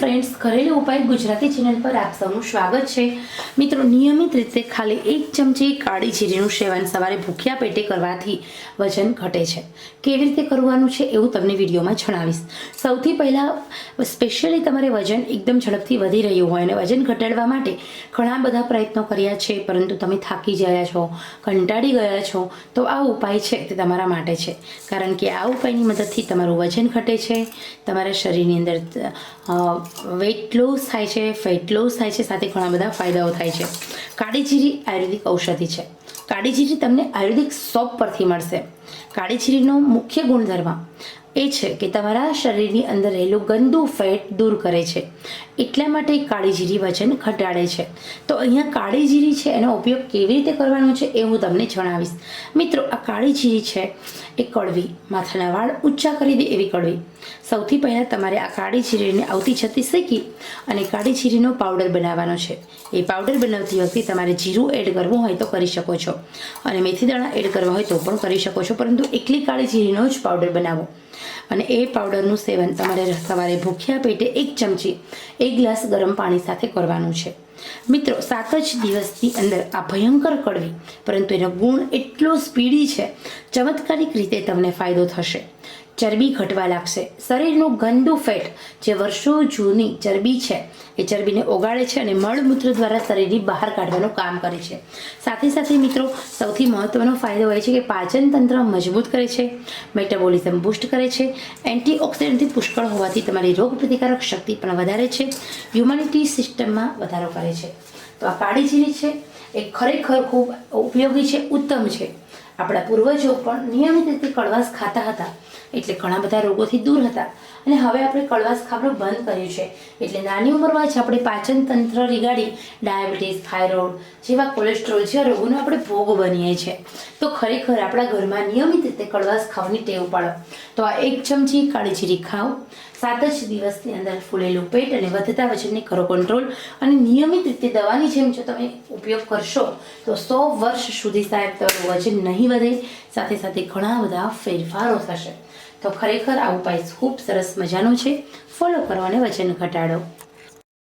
Friends ઘરેલું ઉપાય Gujarati channel પર આપ સૌનું સ્વાગત છે. મિત્રો, નિયમિત રીતે ખાલી એક ચમચી કાળી જીરીનું સેવન સવારે ભૂખ્યા પેટે કરવાથી વજન ઘટે છે. કેવી રીતે કરવાનું છે એવું તમને વિડીયોમાં જણાવીશ. સૌથી પહેલાં સ્પેશિયલી તમારે વજન એકદમ ઝડપથી વધી રહ્યું હોય અને વજન ઘટાડવા માટે ઘણા બધા પ્રયત્નો કર્યા છે, પરંતુ તમે થાકી ગયા છો, કંટાળી ગયા છો, તો આ ઉપાય છે તે તમારા માટે છે. કારણ કે આ ઉપાયની મદદથી તમારું વજન ઘટે છે, તમારા શરીરની અંદર વેઇટ લોસ થાય છે ફેટ લોસ થાય છે, સાથે ઘણા બધા ફાયદાઓ થાય છે. કાળીજીરી આયુર્વેદિક ઔષધિ છે. કાળીજીરી તમને આયુર્વેદિક સોપ પરથી મળશે. કાળી જીરીનો મુખ્ય ગુણધર્મ એ છે કે તમારા શરીરની અંદર રહેલું ગંદુ ફેટ દૂર કરે છે. એટલા માટે કાળી જીરી વજન ઘટાડે છે. તો અહીંયા કાળી જીરી છે, એનો ઉપયોગ કેવી રીતે કરવાનો છે એ હું તમને જણાવીશ. મિત્રો, આ કાળી જીરી છે એ કડવી, માથાના વાળ ઊંચા કરી દે એવી કડવી. સૌથી પહેલાં તમારે આ કાળી જીરીને આવતી છતી શેકી અને કાળી જીરીનો પાવડર બનાવવાનો છે. એ પાવડર બનાવતી વખતે તમારે જીરું એડ કરવું હોય તો કરી શકો છો. અને મેથી દાણા એડ કરવા હોય તો પણ કરી શકો છો. પરંતુ એકલી કાળી જીરીનો જ પાવડર બનાવો. અને એ પાવડરનું સેવન તમારે સવારે ભૂખ્યા પેટે એક ચમચી, એક ગ્લાસ ગરમ પાણી સાથે કરવાનું છે. મિત્રો, સાત જ દિવસની અંદર આ ભયંકર કડવી, પરંતુ એનો ગુણ એટલો સ્પીડી છે, ચમત્કારિક રીતે તમને ફાયદો થશે. ચરબી ઘટવા લાગશે. શરીરનું ગંદુ ફેટ, જે વર્ષો જૂની ચરબી છે, એ ચરબીને ઓગાળે છે અને મળમૂત્ર દ્વારા શરીરની બહાર કાઢવાનું કામ કરે છે. સાથે સાથે મિત્રો, સૌથી મહત્વનો ફાયદો હોય છે કે પાચન તંત્ર મજબૂત કરે છે મેટાબોલિઝમ બૂસ્ટ કરે છે એન્ટીઓક્સિડન્ટથી પુષ્કળ હોવાથી તમારી રોગ પ્રતિકારક શક્તિ પણ વધારે છે હ્યુમનિટી સિસ્ટમમાં વધારો કરે છે. તો આ કાળી જીરી છે, એ ખરેખર ખૂબ ઉપયોગી છે, ઉત્તમ છે. આપણા પૂર્વજો પણ નિયમિત રીતે કડવાશ ખાતા હતા. એટલે ઘણા બધા રોગોથી દૂર હતા. અને હવે આપણે કડવાશ ખાવાનું બંધ કર્યું છે. એટલે નાની ઉંમરમાં જ આપણે પાચન તંત્ર રીગાડી ડાયાબિટીસ, થાઇરોઇડ જેવા કોલેસ્ટ્રોલ જેવા રોગોનો આપણે ભોગ બનીએ છીએ તો ખરેખર આપણા ઘરમાં નિયમિત રીતે કડવાશ ખાવાની ટેવ પાડો. તો આ એક ચમચી કાળી જીરી ખાઓ. સાત જ દિવસની અંદર ફૂલેલું પેટ અને વધતા વજનને કરો કંટ્રોલ અને નિયમિત રીતે દવાની જેમ જો તમે ઉપયોગ કરશો, તો સો વર્ષ સુધી સાહેબ તમારું વજન નહીં વધે. સાથે સાથે ઘણા બધા ફેરફારો થશે. તો ખરેખર આ ઉપાય ખૂબ સરસ મજાનો છે. ફોલો કરો અને વજન ઘટાડો.